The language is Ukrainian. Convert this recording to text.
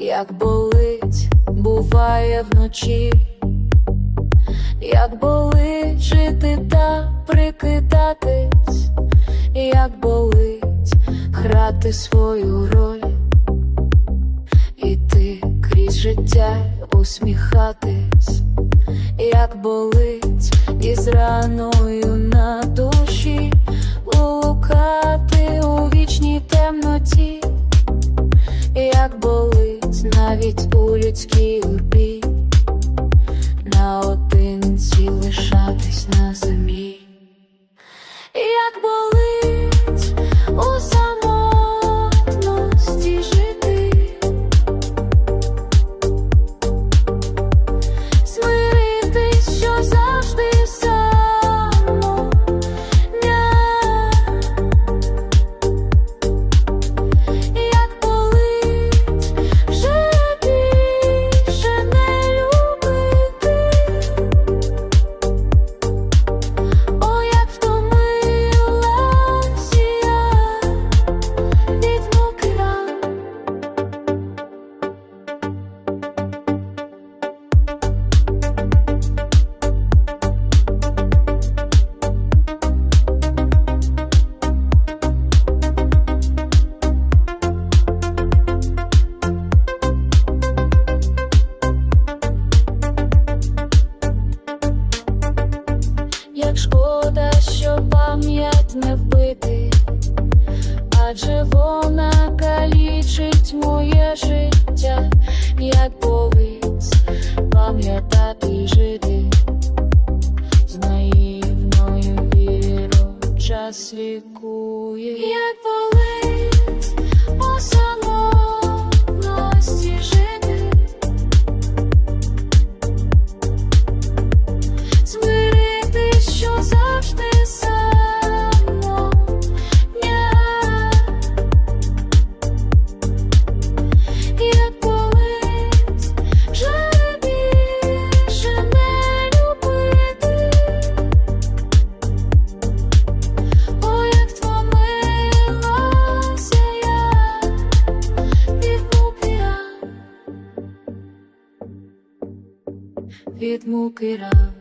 як болить, буває вночі, як болить жити та прикидатись, як болить грати свою роль, іти крізь життя, усміхатись, як болить із раною на душі, блукати у вічній темноті, як болить навіть у людській урбі, наодинці пам'ять не вбити, адже вона калічить моє життя, як болить пам'ятати жити, з наївною вірою час лікує, від муки ран.